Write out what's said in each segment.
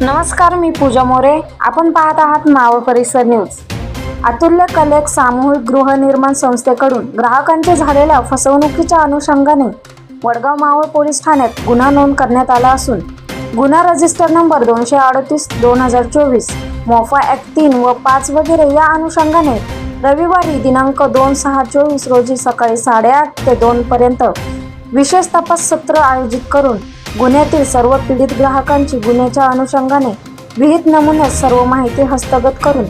नमस्कार मी पूजा मोरे. आपण पाहत आहात मावळ परिसर न्यूज. अतुल्य कलेक सामूहिक गृहनिर्माण संस्थेकडून ग्राहकांच्या झालेल्या फसवणुकीच्या अनुषंगाने वडगाव मावळ पोलीस ठाण्यात गुन्हा नोंद करण्यात आला असून गुन्हा रजिस्टर नंबर दोनशे अडतीस दोन हजार चोवीस मोफा ॲक्ट तीन व पाच वगैरे या अनुषंगाने रविवारी दिनांक दोन सहा चोवीस रोजी सकाळी साडेआठ ते दोनपर्यंत विशेष तपास सत्र आयोजित करून गुन्ह्यातील सर्व पीडित ग्राहकांची गुन्ह्याच्या अनुषंगाने विहित नमुन्यात सर्व माहिती हस्तगत करून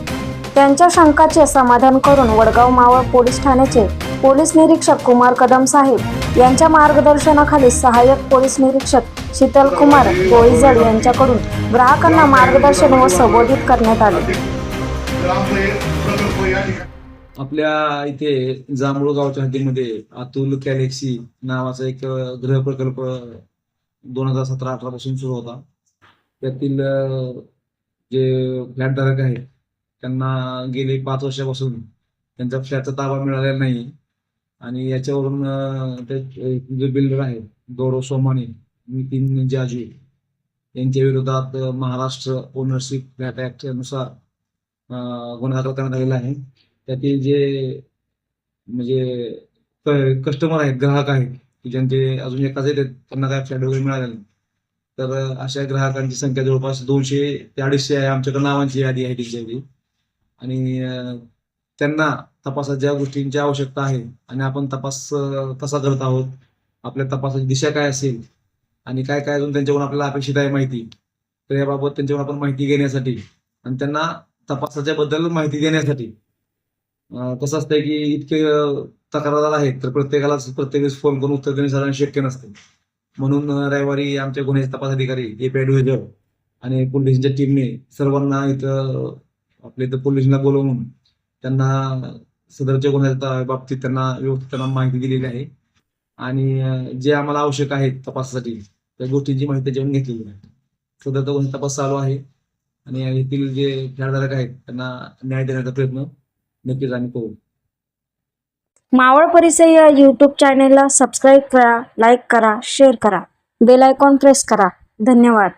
त्यांच्या शंकाचे समाधान करून वडगाव मावळ पोलीस ठाण्याचे पोलीस निरीक्षक कुमार कदम साहेब यांच्या मार्गदर्शनाखाली सहाय्यक पोलीस निरीक्षक शीतल कुमार गोळीजड यांच्याकडून ग्राहकांना मार्गदर्शन व संबोधित करण्यात आले. आपल्या इथे जांभूळ गावच्या हद्दीमध्ये अतुल गॅलेक्सी नावाचा एक गृह प्रकल्प दोन हजार सतरा अठरा पासून सुरू होता. त्यातील जे फ्लॅटधारक आहेत त्यांना गेले पाच वर्षापासून त्यांच्या फ्लॅटचा ताबा मिळालेला नाही. आणि याच्यावरून ते जे बिल्डर आहेत गौरव सोमाने नितीन जाजू यांच्या विरोधात महाराष्ट्र ओनरशिप फ्लॅट ऍक्टनुसार गुन्हा दाखल करण्यात आलेला आहे. त्यातील जे म्हणजे कस्टमर आहेत ग्राहक आहेत की ज्यांचे अजून एकाच आहेत त्यांना काय फ्लॅट वगैरे मिळाले नाही तर अशा ग्राहकांची संख्या जवळपास दोनशे ते अडीचशे आहे आमच्याकडे नावांची यादी आहे त्यांच्याकडे आणि त्यांना तपासात ज्या गोष्टींची आवश्यकता आहे आणि आपण तपास कसा करत आहोत आपल्या तपासाची दिशा काय असेल आणि काय काय अजून त्यांच्याकडून आपल्याला अपेक्षित आहे माहिती तर याबाबत त्यांच्याकडून आपण माहिती घेण्यासाठी आणि त्यांना तपासाच्या बद्दल माहिती देण्यासाठी कसं असतंय की इतके तक्रार आहेत तर प्रत्येकाला प्रत्येक वेळेस फोन करून उत्तर देणे साधारण शक्य नसते. म्हणून रविवारी आमच्या गुन्ह्याचे तपास अधिकारी एपीआय डिव्हिजन आणि पोलिसांच्या टीमने सर्वांना इथं आपल्या इथं पोलिसांना बोलवून त्यांना सदरच्या गुन्ह्याच्या बाबतीत त्यांना व्यवस्थित त्यांना माहिती दिलेली आहे. आणि जे आम्हाला आवश्यक आहे तपासासाठी त्या गोष्टींची माहिती जेवण घेतलेली आहे. सदरचा गुन्हा तपास चालू आहे आणि येथील जे खेळधारक आहेत त्यांना न्याय देण्याचा प्रयत्न नक्कीच आम्ही करू. मावळ परिसर या यूट्यूब चॅनेलला सबस्क्राईब करा लाईक करा शेअर करा. बेल आयकॉन प्रेस करा. धन्यवाद.